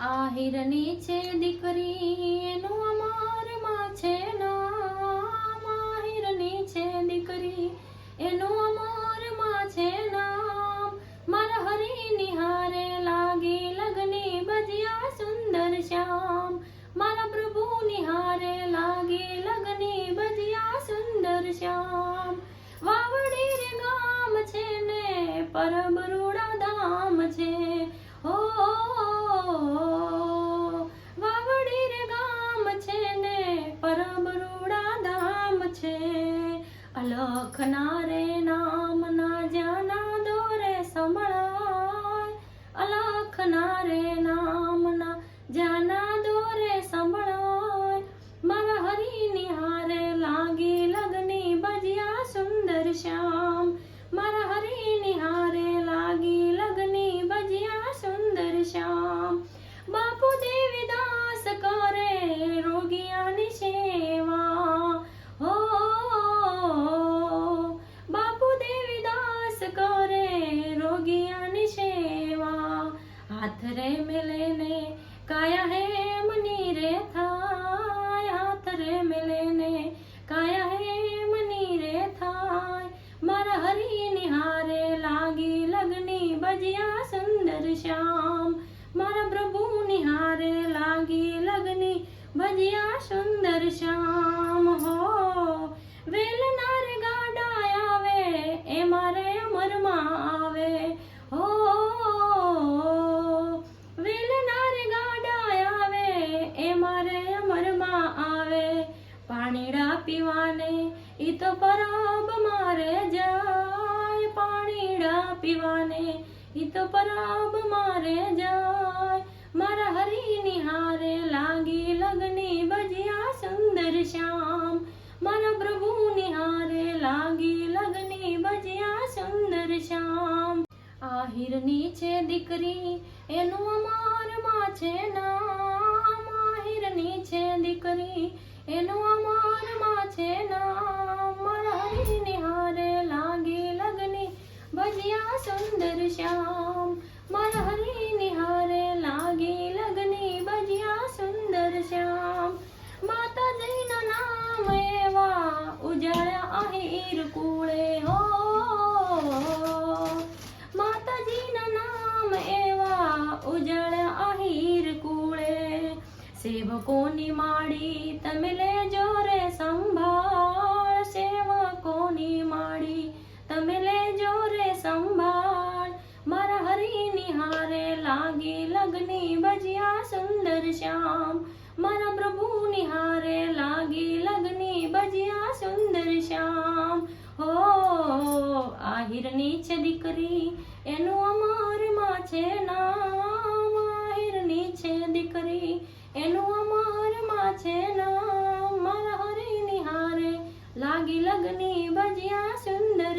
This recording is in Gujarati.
આહિરની છે દીકરી, એનું અમારમાં છે નામ. આહિરની છે દીકરી, એનું અમારમાં છે નામ. મારા હરી નિહારે લાગી લગની બજ્યા સુંદર શ્યામ. મારા પ્રભુ નિહારે લાગી લગની બજ્યા સુંદર શ્યામ. વાવડી રે ગામ છે ને, પરબરૂડા ધામ છે. અલખના રે નામ ના જાના દોરે સંભળાય. અલખના રે હાથ રે મેલે ને કાયા હે મની રે થાય હાથ રે મેલે ને કાયા હે મની રે થાય મારા હરી નિહારે લાગી લગની બજિયા સુંદર શ્યામ મારા પ્રભુ નિહારે લાગી લગની ભજિયા સુંદર શ્યામ પીવાને ઈ તો પરબ મારે જાય પાણીડા પીવાને ઈ તો પરબ મારે જાય. મારા હરી નિહારે લાગી લગની બજિયા સુંદર શ્યામ. મારા પ્રભુ નિહારે લાગી લગની બજિયા સુંદર શ્યામ. આહિરની છે દીકરી, એનું અમારમાં છે નામ. આહિરની છે દીકરી એનું અમારમાં છે નામ. મારા હરી નિહારે લાગી લગની ભજિયા સુંદર શ્યામ. મારા હરી નિહારે લાગી લગની ભજિયા સુંદર શ્યામ. માતાજીના નામ એવા ઉજાળ્યા આહિર કુળે હો. માતાજીના નામ એવા ઉજાળ્યા સેવકોની માડી તમે લેજો રે સંભાળ. સેવકોની માડી તમે લેજો રે સંભાળ. મારા હરી નિહારે લાગી લગની બજિયા સુંદર શ્યામ. મારા પ્રભુ નિહારે લાગી લગની બજિયા સુંદર શ્યામ. હો, આહિરની છે દીકરી, એનું અમારમાં છે નામ. lagi-lagi nih bajia sundar